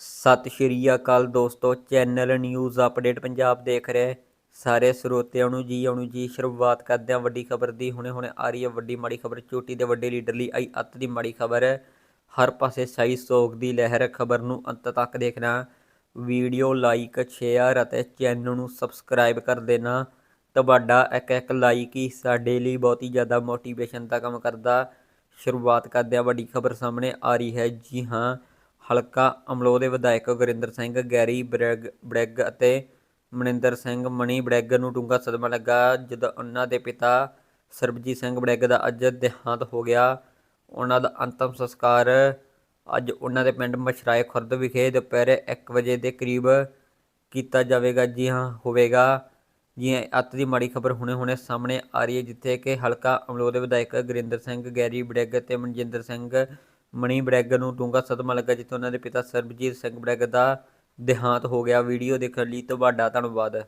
ਸਤਿ ਸ਼੍ਰੀ ਅਕਾਲ ਦੋਸਤੋ, channel news update Punjab ਦੇਖ ਰਹੇ ਸਾਰੇ ਸਰੋਤਿਆਂ ਨੂੰ ਜੀ, ਆਉਣ ਜੀ, ਸ਼ੁਰੂਆਤ ਕਰਦੇ ਹਾਂ ਵੱਡੀ ਖਬਰ ਦੀ। ਹੁਣੇ ਹੁਣੇ ਆ ਰਹੀ ਹੈ ਵੱਡੀ ਮਾੜੀ ਖਬਰ, ਚੋਟੀ ਦੇ ਵੱਡੇ ਲੀਡਰ ਲਈ ਆਈ ਅੱਤ ਦੀ ਮਾੜੀ ਖਬਰ। ਹਰ ਪਾਸੇ ਸਾਈ ਸੋਗ ਦੀ ਲਹਿਰ, ਖਬਰ ਨੂੰ ਅੰਤ ਤੱਕ ਦੇਖਣਾ। ਵੀਡੀਓ ਲਾਈਕ, ਸ਼ੇਅਰ ਅਤੇ ਚੈਨਲ ਨੂੰ ਸਬਸਕ੍ਰਾਈਬ ਕਰ ਦੇਣਾ। ਤੁਹਾਡਾ ਇੱਕ ਇੱਕ ਲਾਈਕ ਹੀ ਸਾਡੇ ਲਈ ਬਹੁਤ ਹੀ ਜ਼ਿਆਦਾ ਮੋਟੀਵੇਸ਼ਨ ਦਾ ਕੰਮ ਕਰਦਾ। ਸ਼ੁਰੂਆਤ ਕਰਦੇ ਹਾਂ ਵੱਡੀ ਖਬਰ ਸਾਹਮਣੇ ਆ ਰਹੀ ਹੈ। ਜੀ ਹਾਂ ਹਲਕਾ ਅਮਲੋਹ ਦੇ ਵਿਧਾਇਕ ਗੁਰਿੰਦਰ ਸਿੰਘ, ਗੈਰੀ ਬ੍ਰੈਗ ਬ੍ਰੈਗ ਅਤੇ ਮਨਿੰਦਰ ਸਿੰਘ ਮਣੀ ਬ੍ਰੈਗ ਨੂੰ ਡੂੰਘਾ ਸਦਮਾ ਲੱਗਾ ਜਦੋਂ ਉਹਨਾਂ ਦੇ ਪਿਤਾ ਸਰਬਜੀਤ ਸਿੰਘ ਬ੍ਰੈਗ ਦਾ ਅੱਜ ਦੇਹਾਂਤ ਹੋ ਗਿਆ। ਉਹਨਾਂ ਦਾ ਅੰਤਮ ਸੰਸਕਾਰ ਅੱਜ ਉਹਨਾਂ ਦੇ ਪਿੰਡ ਮਛਰਾਏ ਖੁਰਦ ਵਿਖੇ ਦੁਪਹਿਰੇ 1 ਵਜੇ ਦੇ ਕਰੀਬ ਕੀਤਾ ਜਾਵੇਗਾ। ਜੀ ਹਾਂ, ਹੋਵੇਗਾ। ਜੀ ਅੱਤ ਦੀ ਮਾੜੀ ਖਬਰ ਹੁਣੇ-ਹੁਣੇ ਸਾਹਮਣੇ ਆ ਰਹੀ ਹੈ, ਜਿੱਥੇ ਕਿ ਹਲਕਾ ਅਮਲੋਹ ਦੇ ਵਿਧਾਇਕ ਗੁਰਿੰਦਰ ਸਿੰਘ, ਗੈਰੀ ਬੜੈਗ ਤੇ ਮਨਜਿੰਦਰ ਸਿੰਘ ਮਣੀ ਬੜੈਗ ਨੂੰ ਡੂੰਘਾ ਸਦਮਾ ਲੱਗਾ, ਜਿੱਥੇ ਉਹਨਾਂ ਦੇ ਪਿਤਾ ਸਰਬਜੀਤ ਸਿੰਘ ਬੜੈਗ ਦਾ ਦੇਹਾਂਤ ਹੋ ਗਿਆ। ਵੀਡੀਓ ਦੇਖਣ ਲਈ ਤੁਹਾਡਾ ਧੰਨਵਾਦ।